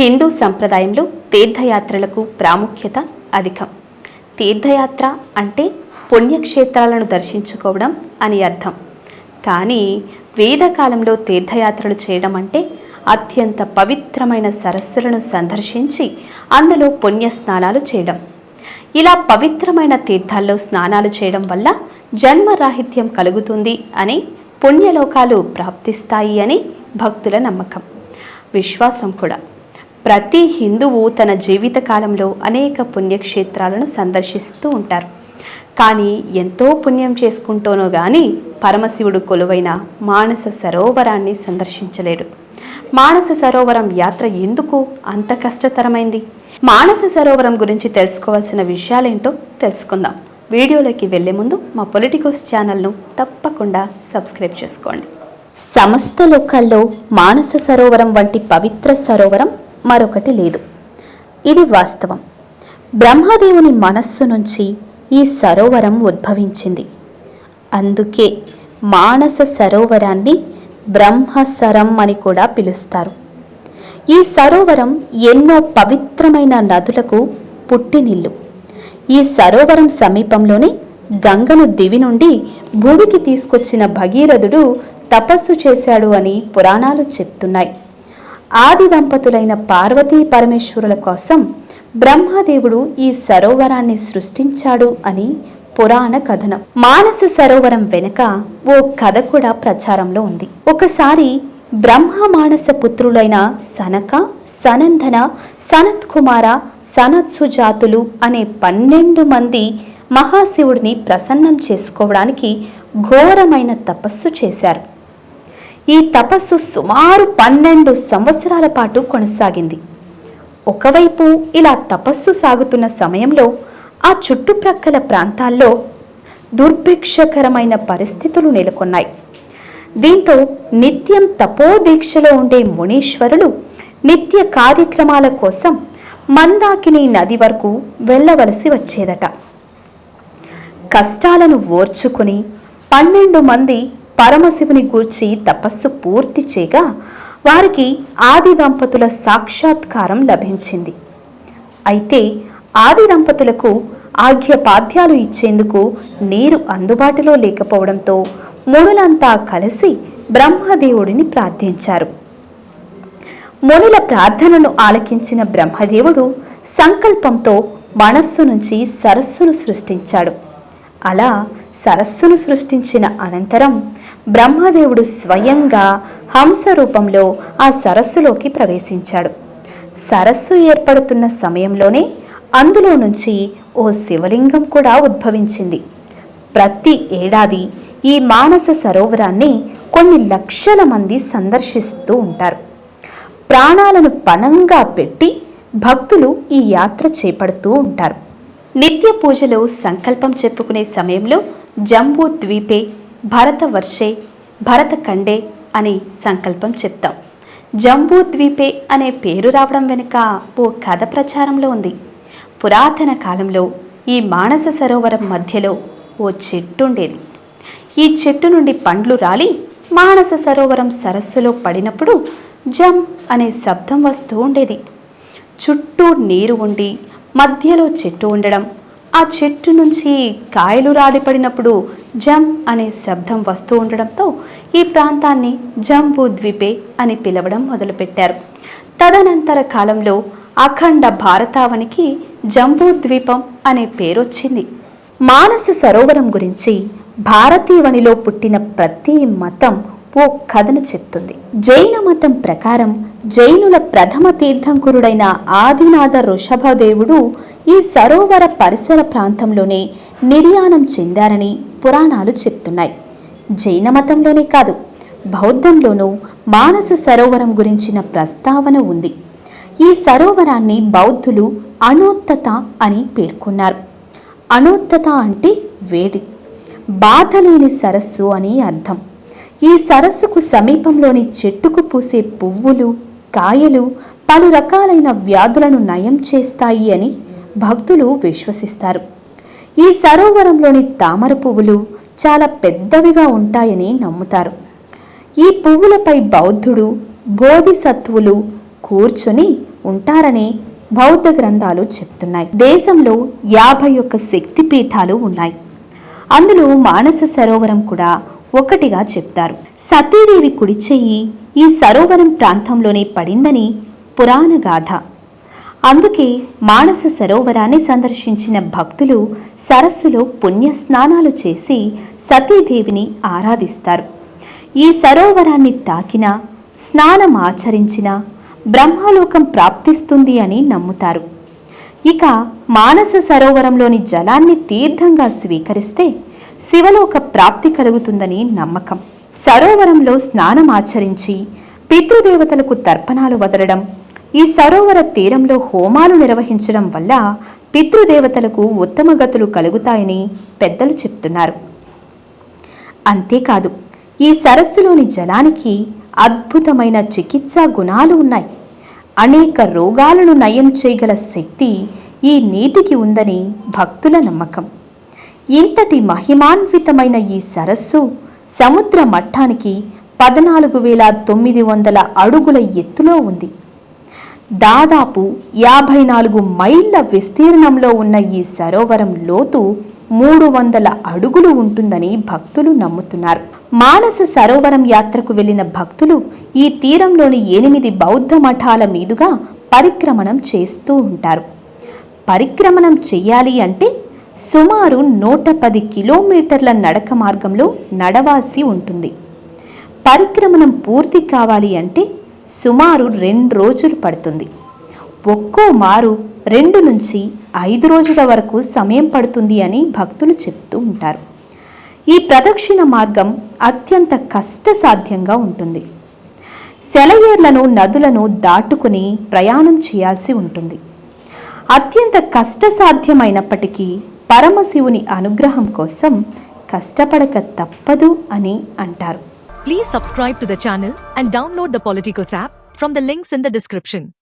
హిందూ సంప్రదాయంలో తీర్థయాత్రలకు ప్రాముఖ్యత అధికం. తీర్థయాత్ర అంటే పుణ్యక్షేత్రాలను దర్శించుకోవడం అని అర్థం. కానీ వేదకాలంలో తీర్థయాత్రలు చేయడం అంటే అత్యంత పవిత్రమైన సరస్సులను సందర్శించి అందులో పుణ్య స్నానాలు చేయడం. ఇలా పవిత్రమైన తీర్థాల్లో స్నానాలు చేయడం వల్ల జన్మరాహిత్యం కలుగుతుంది అని పుణ్యలోకాలు ప్రాప్తిస్తాయి అని భక్తుల నమ్మకం. విశ్వాసం కూడా. ప్రతి హిందువు తన జీవితకాలంలో అనేక పుణ్యక్షేత్రాలను సందర్శిస్తూ ఉంటారు. కానీ ఎంతో పుణ్యం చేసుకుంటూనో కానీ పరమశివుడు కొలువైన మానస సరోవరాన్ని సందర్శించలేడు. మానస సరోవరం యాత్ర ఎందుకు అంత కష్టతరమైంది? మానస సరోవరం గురించి తెలుసుకోవాల్సిన విషయాలేంటో తెలుసుకుందాం. వీడియోలోకి వెళ్ళే ముందు మా పొలిటికోస్ ఛానల్ను తప్పకుండా సబ్స్క్రైబ్ చేసుకోండి. సమస్త లోకాల్లో మానస సరోవరం వంటి పవిత్ర సరోవరం మరొకటి లేదు. ఇది వాస్తవం. బ్రహ్మదేవుని మనస్సు నుంచి ఈ సరోవరం ఉద్భవించింది. అందుకే మానస సరోవరాన్ని బ్రహ్మసరం అని కూడా పిలుస్తారు. ఈ సరోవరం ఎన్నో పవిత్రమైన నదులకు పుట్టినిల్లు. ఈ సరోవరం సమీపంలోనే గంగను దివి నుండి భూమికి తీసుకొచ్చిన భగీరథుడు తపస్సు చేశాడు అని పురాణాలు చెప్తున్నాయి. ఆది దంపతులైన పార్వతీ పరమేశ్వరుల కోసం బ్రహ్మదేవుడు ఈ సరోవరాన్ని సృష్టించాడు అని పురాణ కథనం. మానస సరోవరం వెనుక ఓ కథ కూడా ప్రచారంలో ఉంది. ఒకసారి బ్రహ్మ మానస పుత్రులైన సనక సనందన సనత్ కుమార సనత్సుజాతులు అనే పన్నెండు మంది మహాశివుడిని ప్రసన్నం చేసుకోవడానికి ఘోరమైన తపస్సు చేశారు. ఈ తపస్సు సుమారు పన్నెండు సంవత్సరాల పాటు కొనసాగింది. ఒకవైపు ఇలా తపస్సు సాగుతున్న సమయంలో ఆ చుట్టుప్రక్కల ప్రాంతాల్లో దుర్భిక్షకరమైన పరిస్థితులు నెలకొన్నాయి. దీంతో నిత్యం తపోదీక్షలో ఉండే మునీశ్వరులు నిత్య కార్యక్రమాల కోసం మందాకిని నది వరకు వెళ్ళవలసి వచ్చేదట. కష్టాలను ఓర్చుకుని పన్నెండు మంది పరమశివుని గూర్చి తపస్సు పూర్తి చేయగా వారికి ఆది దంపతుల సాక్షాత్కారం లభించింది. అయితే ఆది దంపతులకు ఆజ్ఞపాద్యాలు ఇచ్చేందుకు నీరు అందుబాటులో లేకపోవడంతో మునులంతా కలిసి బ్రహ్మదేవుడిని ప్రార్థించారు. మునుల ప్రార్థనను ఆలకించిన బ్రహ్మదేవుడు సంకల్పంతో మనస్సు నుంచి సరస్సును సృష్టించాడు. అలా సరస్సును సృష్టించిన అనంతరం బ్రహ్మదేవుడు స్వయంగా హంస రూపంలో ఆ సరస్సులోకి ప్రవేశించాడు. సరస్సు ఏర్పడుతున్న సమయంలోనే అందులో నుంచి ఓ శివలింగం కూడా ఉద్భవించింది. ప్రతి ఏడాది ఈ మానస సరోవరాన్ని కొన్ని లక్షల మంది సందర్శిస్తూ ఉంటారు. ప్రాణాలను పణంగా పెట్టి భక్తులు ఈ యాత్ర చేపడుతూ ఉంటారు. నిత్య పూజలో సంకల్పం చెప్పుకునే సమయంలో జంబూ ద్వీపే భరత వర్షే భరత కండే అని సంకల్పం చెప్తాం. జంబూ ద్వీపే అనే పేరు రావడం వెనుక ఓ కథ ప్రచారంలో ఉంది. పురాతన కాలంలో ఈ మానస సరోవరం మధ్యలో ఓ చెట్టు ఉండేది ఈ చెట్టు నుండి పండ్లు రాలి మానస సరోవరం సరస్సులో పడినప్పుడు జం అనే శబ్దం వస్తూ ఉండేది. చుట్టూ నీరు ఉండి మధ్యలో చెట్టు ఉండడం. ఆ చెట్టు నుంచి కాయలు రాలిపడినప్పుడు జం అనే శబ్దం వస్తూ ఉండడంతో ఈ ప్రాంతాన్ని జంబూ ద్వీపే అని పిలవడం మొదలుపెట్టారు. తదనంతర కాలంలో అఖండ భారతావనికి జంబూ ద్వీపం అనే పేరొచ్చింది. మానస సరోవరం గురించి భారతీవనిలో పుట్టిన ప్రతి మతం ఓ కథను చెప్తుంది. జైన మతం ప్రకారం జైనుల ప్రథమ తీర్థంకురుడైన ఆదినాథ ఋషభదేవుడు ఈ సరోవర పరిసర ప్రాంతంలోనే నిర్యాణం చెందారని పురాణాలు చెప్తున్నాయి. జైన మతంలోనే కాదు బౌద్ధంలోనూ మానస సరోవరం గురించిన ప్రస్తావన ఉంది. ఈ సరోవరాన్ని బౌద్ధులు అనోత్తత అని పేర్కొన్నారు. అనోత్తత అంటే వేడి బాధ లేని సరస్సు అని అర్థం. ఈ సరస్సుకు సమీపంలోని చెట్టుకు పూసే పువ్వులు కాయలు పలు రకాలైన వ్యాధులను నయం చేస్తాయి అని భక్తులు విశ్వసిస్తారు. ఈ సరోవరంలోని తామర పువ్వులు చాలా పెద్దవిగా ఉంటాయని నమ్ముతారు. ఈ పువ్వులపై బౌద్ధుడు బోధిసత్వులు కూర్చుని ఉంటారని బౌద్ధ గ్రంథాలు చెప్తున్నాయి. దేశంలో యాభై ఒక్క శక్తి పీఠాలు ఉన్నాయి. అందులో మానస సరోవరం కూడా ఒకటిగా చెప్తారు. సతీదేవి కుడి చెయ్యి ఈ సరోవరం ప్రాంతంలోనే పడిందని పురాణ గాథ. అందుకే మానస సరోవరాన్ని సందర్శించిన భక్తులు సరస్సులో పుణ్య స్నానాలు చేసి సతీదేవిని ఆరాధిస్తారు. ఈ సరోవరాన్ని తాకిన స్నానం ఆచరించిన బ్రహ్మలోకం ప్రాప్తిస్తుంది అని నమ్ముతారు. ఇక మానస సరోవరంలోని జలాన్ని తీర్థంగా స్వీకరిస్తే శివలోక ప్రాప్తి కలుగుతుందని నమ్మకం. సరోవరంలో స్నానం ఆచరించి పితృదేవతలకు తర్పణాలు వదలడం ఈ సరోవర తీరంలో హోమాలు నిర్వహించడం వల్ల పితృదేవతలకు ఉత్తమ గతులు కలుగుతాయని పెద్దలు చెప్తున్నారు. అంతేకాదు ఈ సరస్సులోని జలానికి అద్భుతమైన చికిత్సా గుణాలు ఉన్నాయి. అనేక రోగాలను నయం చేయగల శక్తి ఈ నీటికి ఉందని భక్తుల నమ్మకం. ఇంతటి మహిమాన్వితమైన ఈ సరస్సు సముద్ర మట్టానికి పద్నాలుగు వేల తొమ్మిది వందల అడుగుల ఎత్తులో ఉంది. దాదాపు యాభై నాలుగు మైళ్ళ విస్తీర్ణంలో ఉన్న ఈ సరోవరం లోతు మూడు వందల అడుగులు ఉంటుందని భక్తులు నమ్ముతున్నారు. మానస సరోవరం యాత్రకు వెళ్ళిన భక్తులు ఈ తీరంలోని ఎనిమిది బౌద్ధ మఠాల మీదుగా పరిక్రమణం చేస్తూ ఉంటారు. పరిక్రమణం చెయ్యాలి అంటే సుమారు నూట పది కిలోమీటర్ల నడక మార్గంలో నడవాల్సి ఉంటుంది. పరిక్రమణం పూర్తి కావాలి అంటే సుమారు రెండు రోజులు పడుతుంది. ఒక్కో మారు రెండు నుంచి ఐదు రోజుల వరకు సమయం పడుతుంది అని భక్తులు చెప్తూ ఉంటారు. ఈ ప్రదక్షిణ మార్గం అత్యంత కష్టసాధ్యంగా ఉంటుంది. సెలయేర్లను నదులను దాటుకుని ప్రయాణం చేయాల్సి ఉంటుంది. అత్యంత కష్టసాధ్యమైనప్పటికీ పరమశివుని అనుగ్రహం కోసం కష్టపడక తప్పదు అని అంటారు. Please subscribe to the and download the Politicos app from the links in the description